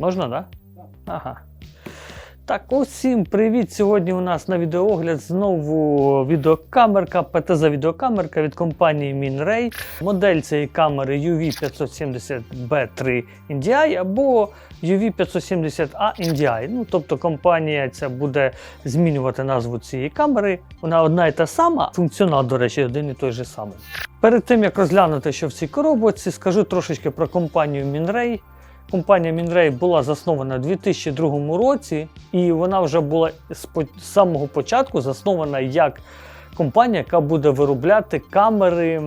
Можна, так? Да? Ага. Так, усім привіт! Сьогодні у нас на відеоогляд знову відеокамерка, ПТЗ відеокамерка від компанії Minray. Модель цієї камери UV570B3 NDI або UV570A NDI. Ну, тобто компанія ця буде змінювати назву цієї камери. Вона одна і та сама, функціонал, до речі, один і той же самий. Перед тим як розглянути, що в цій коробці, скажу трошечки про компанію Minray. Компанія Мінрей була заснована у 2002 році, і вона вже була з самого початку заснована як компанія, яка буде виробляти камери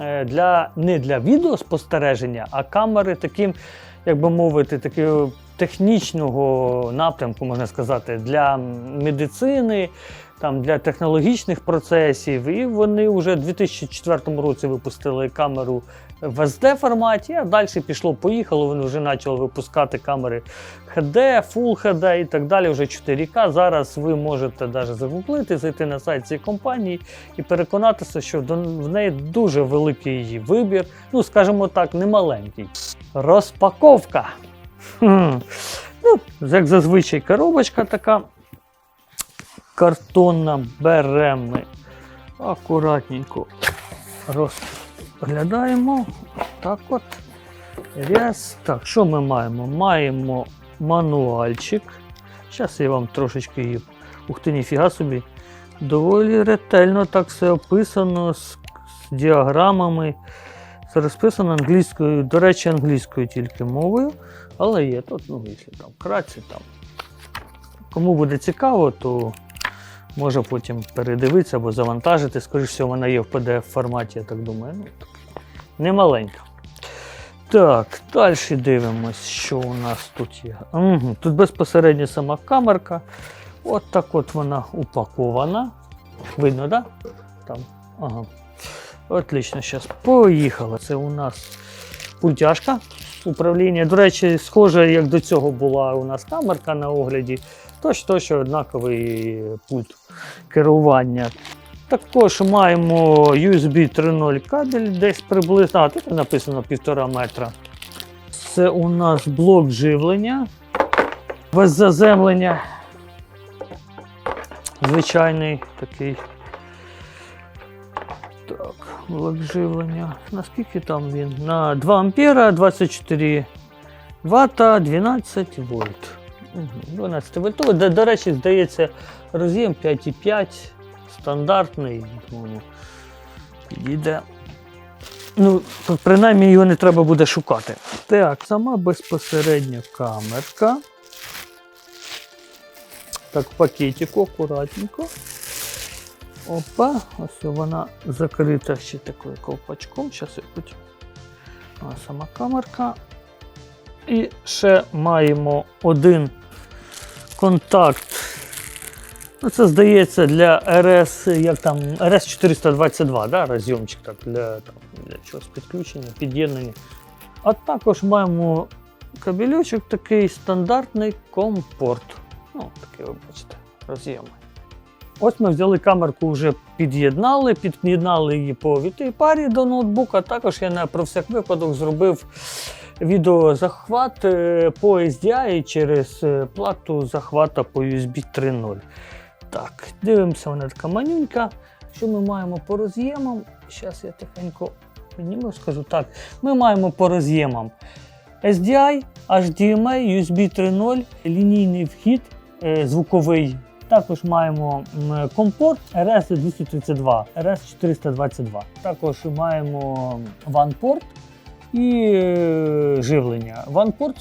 е, для не для відеоспостереження, а камери таким, як би мовити, такого технічного напрямку, можна сказати, для медицини. Там для технологічних процесів, і вони вже у 2004 році випустили камеру в SD форматі, а далі пішло, поїхало. Вони вже почали випускати камери HD, Full HD і так далі. Вже 4К. Зараз ви можете навіть загуглити, зайти на сайт цієї компанії і переконатися, що в неї дуже великий її вибір. Ну, скажімо так, немаленький. Розпаковка. Ну, як зазвичай, коробочка така картонна. Беремо акуратненько розглядаємо. Так от. Раз. Так, що ми маємо? Маємо мануальчик. Зараз я вам трошечки її. Ух ти, ніфіга собі. Доволі ретельно так все описано з, з діаграмами. Це розписано англійською, до речі, англійською тільки мовою. Але є тут, ну, якщо там вкратце там. Кому буде цікаво, то може потім передивитися або завантажити. Скоріше всього, вона є в PDF форматі, я так думаю. Ну. Немаленька. Так, далі дивимось, що у нас тут є. Угу, тут безпосередньо сама камерка. От так от вона упакована. Видно, так? Да? Там. Ага. Отлично, зараз поїхала. Це у нас пультяшка управління. До речі, схоже, як до цього була у нас камерка на огляді. Точно що однаковий пульт керування. Також маємо USB 3.0 кабель десь приблизно. А тут написано 1,5 метра. Це у нас блок живлення. Без заземлення. Звичайний такий. Так, блок живлення. Наскільки там він? На 2 ампера, 24 вата, 12 вольт. Мгм, 12 вольтовий. До, до речі, здається, роз'єм 5,5 стандартний. Думаю, підійде. Ну, принаймні його не треба буде шукати. Так, сама безпосередня камерка. Так, в пакетику акуратненько. Опа, ось вона закрита ще такою ковпачком. Зараз я потім. А, сама камерка. І ще маємо один контакт. Ну, це здається для РС, як там, РС-422, да, розйомчик так, для, там, для чогось підключення, під'єднання. А також маємо кабельочок такий стандартний компорт. Ну, такий, ви бачите, роз'єми. Ось ми взяли камерку, вже під'єднали, під'єднали її по вітій парі до ноутбука. Також я на про всяк випадок зробив відеозахват е, по SDI через е, плату захвата по USB 3.0. Так, дивимося, вона така манюнька. Що ми маємо по роз'ємам? Зараз я тихенько підніму, скажу так. Ми маємо по роз'ємам SDI, HDMI, USB 3.0, лінійний вхід е, звуковий. Також маємо компорт RS232, RS422. Також маємо OnePort і е, живлення. OnePort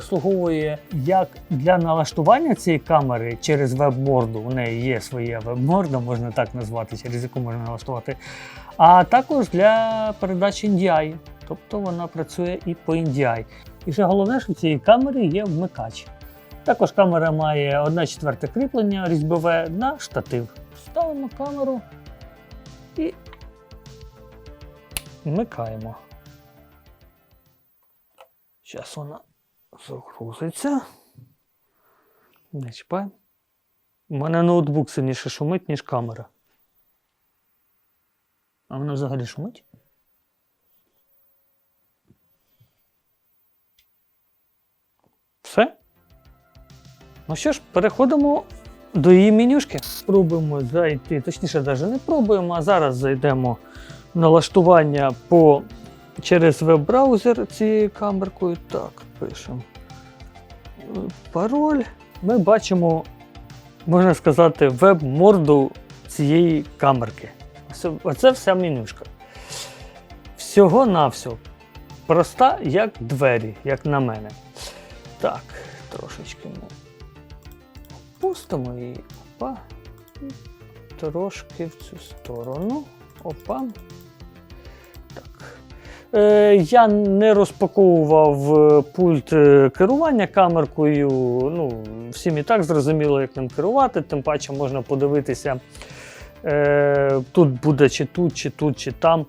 слуговує як для налаштування цієї камери через веб-морду. У неї є своя веб-морда, можна так назвати, через яку можна налаштувати. А також для передачі NDI. Тобто вона працює і по NDI. І ще головне, що в цій камері є вмикач. Також камера має 1 четверте кріплення різьбове на штатив. Ставимо камеру і вмикаємо. Зараз вона загрузиться. Не чіпаємо. У мене ноутбук сильніше шумить, ніж камера. А вона взагалі шумить? Все. Ну що ж, переходимо до її менюшки. Спробуємо зайти, точніше, навіть не пробуємо, а зараз зайдемо в налаштування по, через веб-браузер цією камеркою. Так, пишемо пароль. Ми бачимо, можна сказати, веб-морду цієї камерки. Оце, вся менюшка. Всього-навсього. Проста, як двері, як на мене. Так, трошечки ми опустимо її. Опа. Трошки в цю сторону. Опа. Е, я не розпаковував е, пульт е, керування камеркою. Ну, всім і так зрозуміло, як ним керувати, тим паче можна подивитися. Тут буде чи тут, чи тут, чи там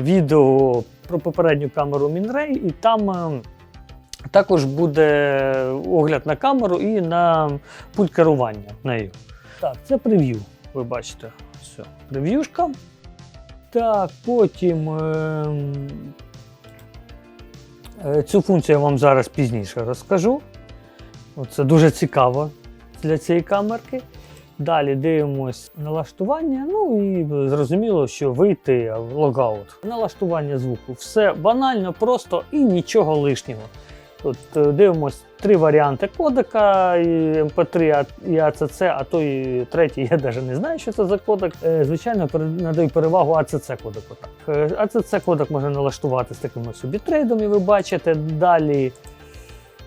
відео про попередню камеру Мінрей, і там також буде огляд на камеру і на пульт керування нею. Так, це прев'ю, ви бачите. Все, прев'юшка. Так, потім ем, е, цю функцію я вам зараз пізніше розкажу. Це дуже цікаво для цієї камерки. Далі дивимось налаштування. Ну і зрозуміло, що вийти в логаут. Налаштування звуку. Все банально, просто і нічого лишнього. Тут е, дивимось три варіанти кодека, і MP3 і ACC, а то і третій, я навіть не знаю, що це за кодек. Е, Звичайно, надаю перевагу ACC кодеку. Так. Е, ACC кодек можна налаштувати з таким ось бітрейдом, і ви бачите. Далі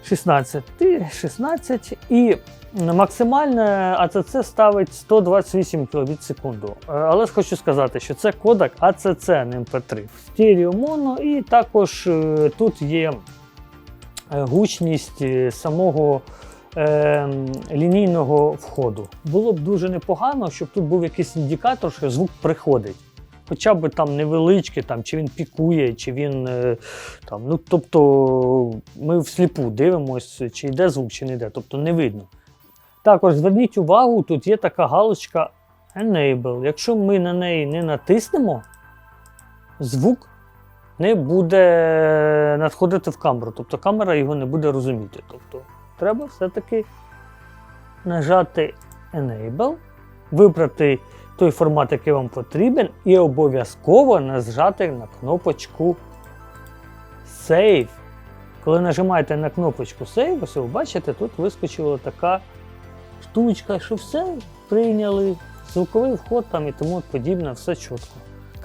16, і 16 і максимальне ACC ставить 128 кбіт секунду. Е, Але хочу сказати, що це кодек ACC, не MP3. Стерео моно, і також тут є гучність е, самого е, лінійного входу. Було б дуже непогано, щоб тут був якийсь індикатор, що звук приходить. Хоча б там невеличкий, там, чи він пікує, чи він е, там, ну, тобто ми всліпу дивимося, чи йде звук, чи не йде, тобто не видно. Також зверніть увагу, тут є така галочка Enable. Якщо ми на неї не натиснемо, звук не буде надходити в камеру, тобто камера його не буде розуміти. Тобто треба все-таки нажати Enable, вибрати той формат, який вам потрібен, і обов'язково нажати на кнопочку Save. Коли нажимаєте на кнопочку Save, ось ви бачите, тут вискочила така штучка, що все прийняли, звуковий вход там і тому подібне, все чітко.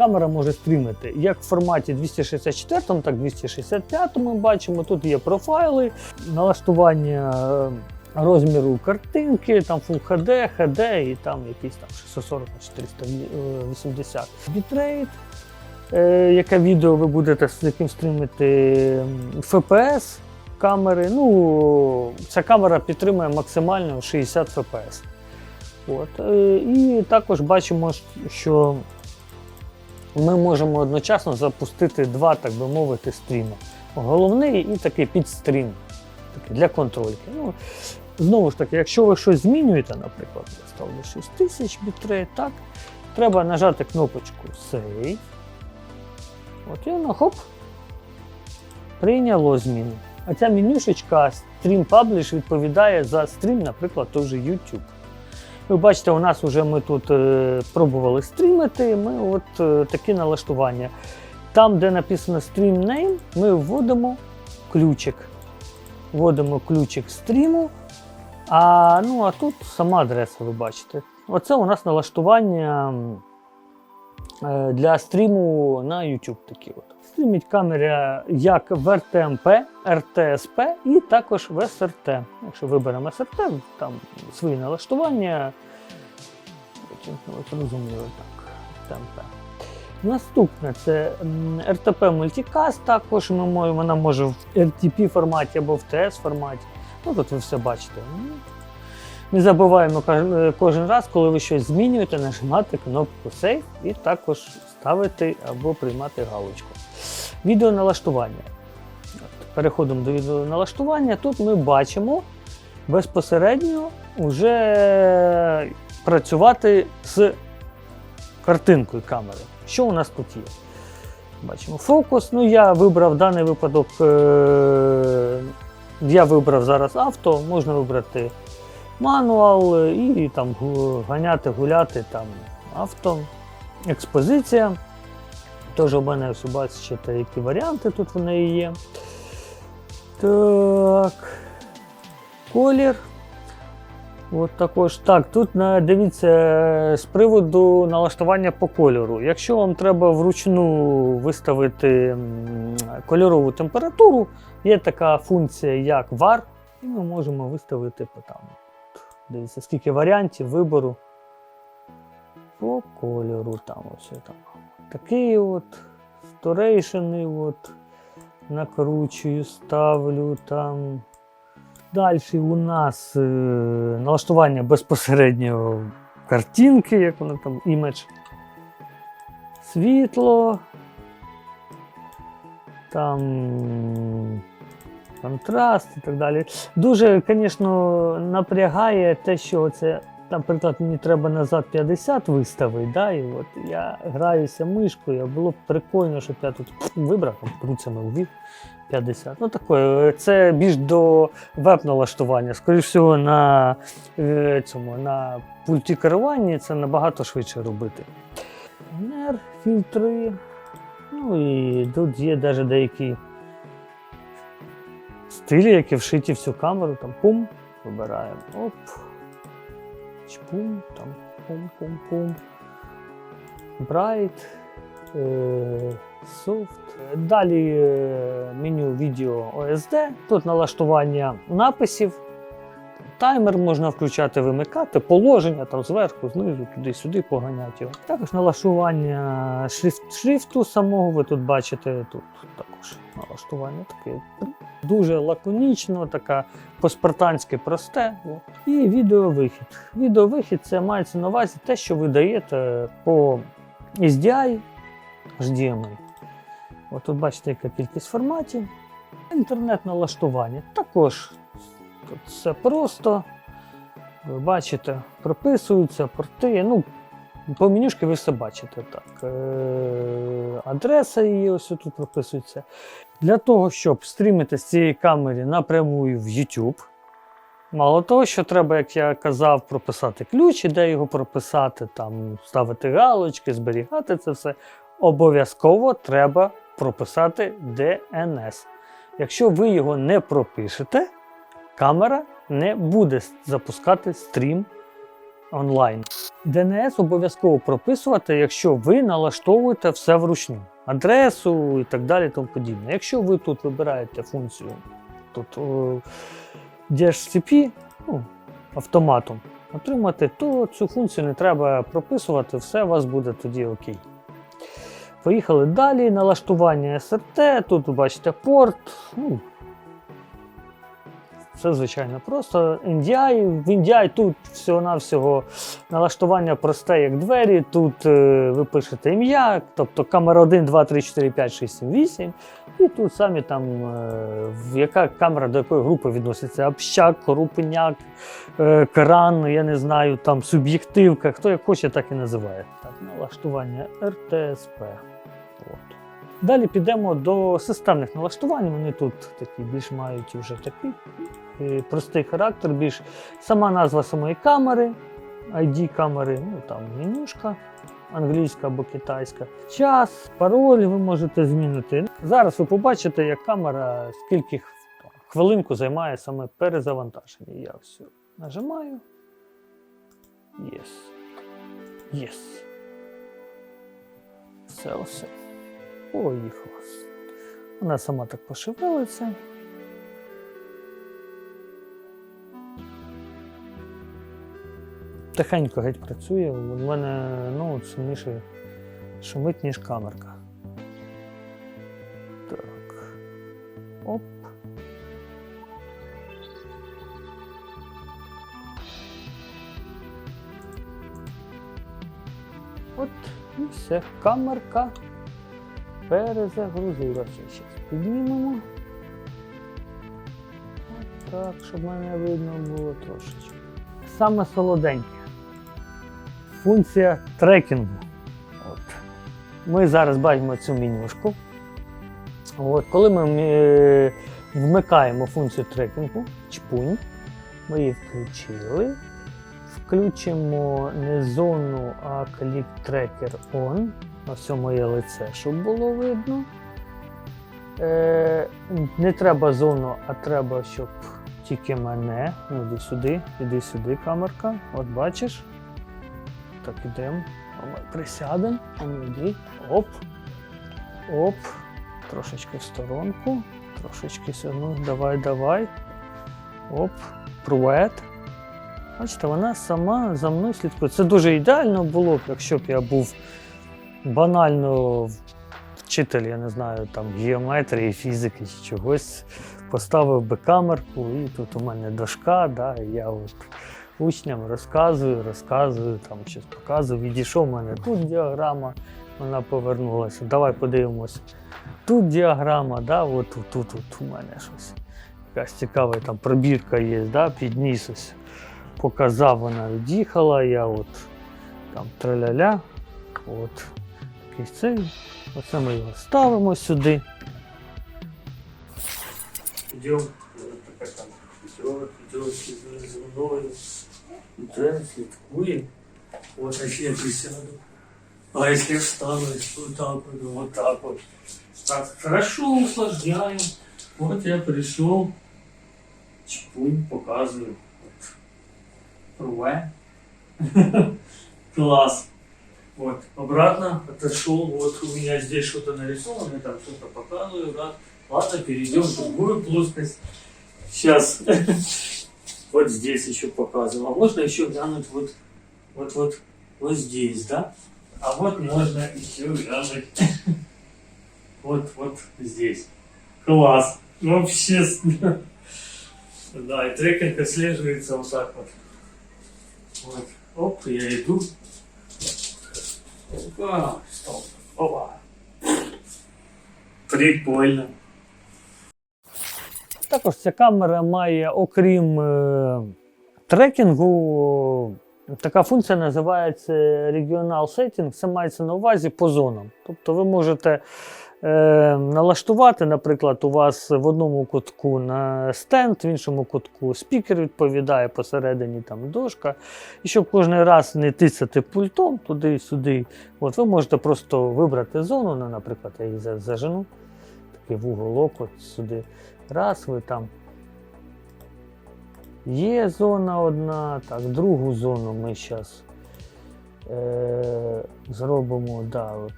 Камера може стрімити як в форматі 264, так і 265 ми бачимо. Тут є профайли, налаштування е, розміру картинки, там Full HD, HD і там якийсь там 640 на 480 бітрейт. Е, яке відео ви будете з яким стрімити FPS камери. Ну, ця камера підтримує максимально 60 FPS. От. е, І також бачимо, що ми можемо одночасно запустити два, так би мовити, стріми. Головний і такий підстрім такий для контрольки. Ну, знову ж таки, якщо ви щось змінюєте, наприклад, я ставлю 6000 бітрейт, так, треба нажати кнопочку Save. От і воно хоп, прийняло зміни. А ця менюшечка Stream Publish відповідає за стрім, наприклад, той же YouTube. Ви бачите, у нас вже ми тут е, пробували стрімити, ми от е, такі налаштування. Там, де написано Stream Name, ми вводимо ключик. Вводимо ключик стріму. А, ну, а тут сама адреса, ви бачите. Оце у нас налаштування е, для стріму на YouTube. Такі от. Стрімить камера як в RTMP, RTSP і також в SRT. Якщо виберемо SRT, там свої налаштування. Розуміло так, RTMP. Наступне це RTP Multicast, також ми можемо, вона може в RTP форматі або в TS форматі. Ну тут ви все бачите. Не забуваємо кожен раз, коли ви щось змінюєте, нажимати кнопку Save і також ставити або приймати галочку. Відеоналаштування. Переходимо до відеоналаштування. Тут ми бачимо безпосередньо вже працювати з картинкою камери. Що у нас тут є? Бачимо фокус. Ну, я вибрав даний випадок. Е- я вибрав зараз авто, можна вибрати мануал е, і там ганяти, гуляти там авто, експозиція. Теж у мене ось бачите, які варіанти тут в неї є. Так. Колір. От також. Так, тут дивіться з приводу налаштування по кольору. Якщо вам треба вручну виставити кольорову температуру, є така функція, як VAR, і ми можемо виставити там. Дивіться, скільки варіантів вибору по кольору. Там ось там. Такий от, сторейшений от, накручую, ставлю там. Далі у нас е, налаштування безпосередньо картинки, як воно там, імідж. Світло. Там контраст і так далі. Дуже, звісно, напрягає те, що це, наприклад, мені треба назад 50 виставити, да, і от я граюся мишкою, було б прикольно, щоб я тут вибрав, пальцями ввів 50. Ну таке, це більш до веб-налаштування. Скоріше всього, на е, цьому на пульті керування це набагато швидше робити. Нер, фільтри. Ну і тут є навіть деякі стилі, які вшиті в цю камеру. Там пум, вибираємо. Оп. Чпум, там пум-пум-пум. Bright. Е, Soft. Далі е, меню відео OSD. Тут налаштування написів. Таймер можна включати, вимикати, положення там зверху, знизу, туди-сюди поганяти його. Також налаштування шрифт, шрифту самого ви тут бачите. Тут також налаштування таке дуже лаконічно, така по-спартанськи просте. І відеовихід. Відеовихід це мається на увазі те, що ви даєте по SDI, HDMI. От тут бачите, яка кількість форматів. Інтернет-налаштування. Також все просто. Ви бачите, прописуються порти. Ну, по менюшки ви все бачите. Так. Е- адреса її ось тут прописується. Для того, щоб стрімити з цієї камери напряму в YouTube. Мало того, що треба, як я казав, прописати ключ, і де його прописати, там, ставити галочки, зберігати це все. Обов'язково треба прописати DNS. Якщо ви його не пропишете, камера не буде запускати стрім онлайн. DNS обов'язково прописувати, якщо ви налаштовуєте все вручну, адресу і так далі. Тому подібне. Якщо ви тут вибираєте функцію тут, DHCP ну, автоматом отримати, то цю функцію не треба прописувати, все у вас буде тоді окей. Поїхали далі. Налаштування SRT. Тут бачите порт. Ну, все звичайно просто. NDI. В NDI тут всього-навсього налаштування просте, як двері. Тут е, ви пишете ім'я, тобто камера 1, 2, 3, 4, 5, 6, 7, 8. І тут самі там, е, яка камера до якої групи відноситься. Общак, крупняк, е, кран, я не знаю, там суб'єктивка, хто як хоче, так і називає. Так, налаштування RTSP. От. Далі підемо до системних налаштувань. Вони тут такі більш мають вже такий е, простий характер, більш сама назва самої камери, ID камери, ну там менюшка. Англійська або китайська. Час, пароль ви можете змінити. Зараз ви побачите, як камера скільки хвилинку займає саме перезавантаження. Я все нажимаю. Yes. Yes. Все, все. Поїхала. Вона сама так пошевелиться. Тихенько геть працює. У мене ну, сильніше шумить, ніж камерка. Так. Оп. От і все. Камерка перезагрузилася. Зараз піднімемо. От так, щоб мене видно було трошечки. Саме солоденьке. Функція трекінгу. От. Ми зараз бачимо цю менюшку. От, коли ми е, вмикаємо функцію трекінгу, чпунь, Ми її включили. Включимо не зону, а клік трекер on. Ось моє лице, щоб було видно. Е, не треба зону, а треба, щоб тільки мене. Ну, іди сюди, іди сюди, камерка. От бачиш. Так, ідемо. Присядемо. А ну. Оп. Оп. Трошечки в сторонку. Трошечки. Ну, давай, давай. Оп. Привет. Бачите, вона сама за мною слідкує. Це дуже ідеально було б, якщо б я був банально вчитель, я не знаю, там геометрії, фізики чи чогось, поставив би камерку, і тут у мене дошка, да, і я от учням розказую, розказую, там щось показую. Відійшов у мене тут діаграма, вона повернулася. Давай подивимось. Тут діаграма, да, от тут, тут, тут у мене щось. Якась цікава там пробірка є, да, підніс ось. Показав, вона від'їхала, я от там траля-ля. От якийсь цей. Оце ми його ставимо сюди. Йдемо, така там п'ятерка, п'ятерка зі мною. Це слідкує. От якщо я присяду. А я встану, вот так вот, вот так вот. Так, хорошо, усложняем. Вот я пришел. Чпунь, показываю. Вот. Рве. Класс. Вот, обратно отошел, вот у меня здесь что-то нарисовано, там что-то показываю, да. Ладно, перейдем в другую плоскость. Сейчас. Вот здесь еще показывал. А можно еще глянуть вот, вот, вот, вот здесь, да? А вот можно еще глянуть. Вот, вот здесь. Класс. Вообще. с- Да, и трекинг отслеживается вот так вот. Вот. Оп, я иду. Опа, стоп. Опа. Прикольно. Також ця камера має, окрім е, трекінгу, така функція називається Regional Setting. Це мається на увазі по зонам. Тобто ви можете е, налаштувати, наприклад, у вас в одному кутку на стенд, в іншому кутку спікер відповідає посередині там дошка. І щоб кожен раз не тисяти пультом туди-сюди, от ви можете просто вибрати зону, ну, наприклад, я її зажену, такий вуголок от сюди. Раз ви там. Є зона одна, так, другу зону ми зараз е, зробимо, да, от,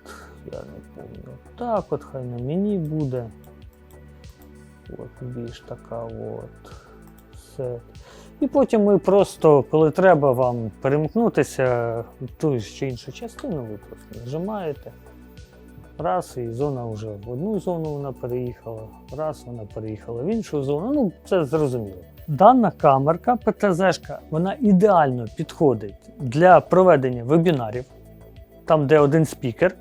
я не пам'ятаю. Так, от хай на мені буде. От більш така от. Все. І потім ми просто, коли треба вам перемкнутися ту чи іншу частину, ви просто нажимаєте. Раз, і зона вже в одну зону вона переїхала, раз вона переїхала в іншу зону. Ну, це зрозуміло. Дана камерка ПТЗ-шка, вона ідеально підходить для проведення вебінарів, там, де один спікер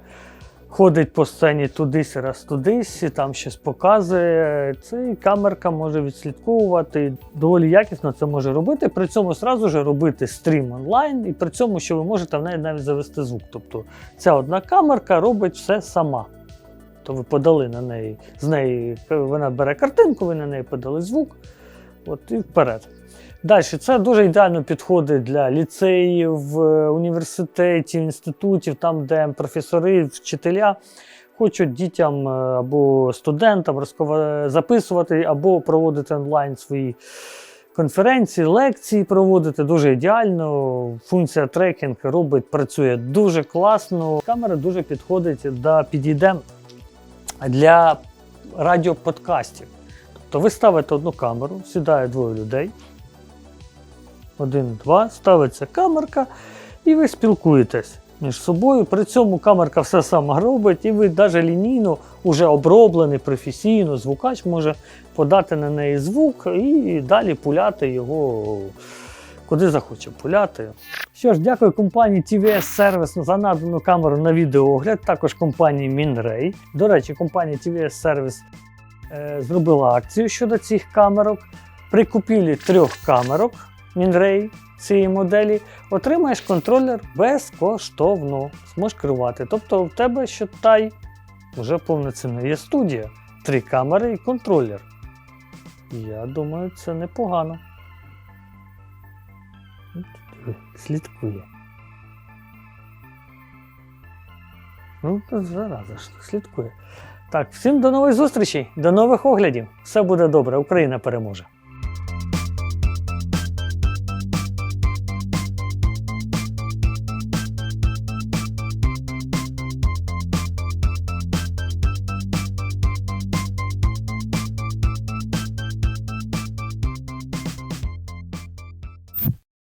ходить по сцені тудись, раз тудись, там щось показує. Це камерка може відслідковувати. Доволі якісно це може робити. При цьому зразу ж робити стрім онлайн, і при цьому, що ви можете в неї навіть завести звук. Тобто ця одна камерка робить все сама. То ви подали на неї, з неї вона бере картинку, ви на неї подали звук. От і вперед. Далі, це дуже ідеально підходить для ліцеїв, е, університетів, інститутів, там, де професори, вчителя хочуть дітям е, або студентам записувати, або проводити онлайн свої конференції, лекції проводити дуже ідеально. Функція трекінг робить, працює дуже класно. Камера дуже підходить да, підійде для радіоподкастів. Тобто ви ставите одну камеру, сідає двоє людей. Один, два, ставиться камерка, і ви спілкуєтесь між собою. При цьому камерка все сама робить, і ви навіть лінійно, уже оброблений професійно, звукач може подати на неї звук і далі пуляти його куди захоче пуляти. Що ж, дякую компанії TVS Service за надану камеру на відеоогляд, також компанії Minray. До речі, компанія TVS Service е, зробила акцію щодо цих камерок. При купівлі трьох камерок Minray цієї моделі отримаєш контролер безкоштовно. Зможеш керувати. Тобто в тебе считай, вже повноцінна є студія. Три камери і контролер. Я думаю, це непогано. Слідкує. Ну, зараза ж, слідкує. Так, всім до нових зустрічей, до нових оглядів. Все буде добре, Україна переможе.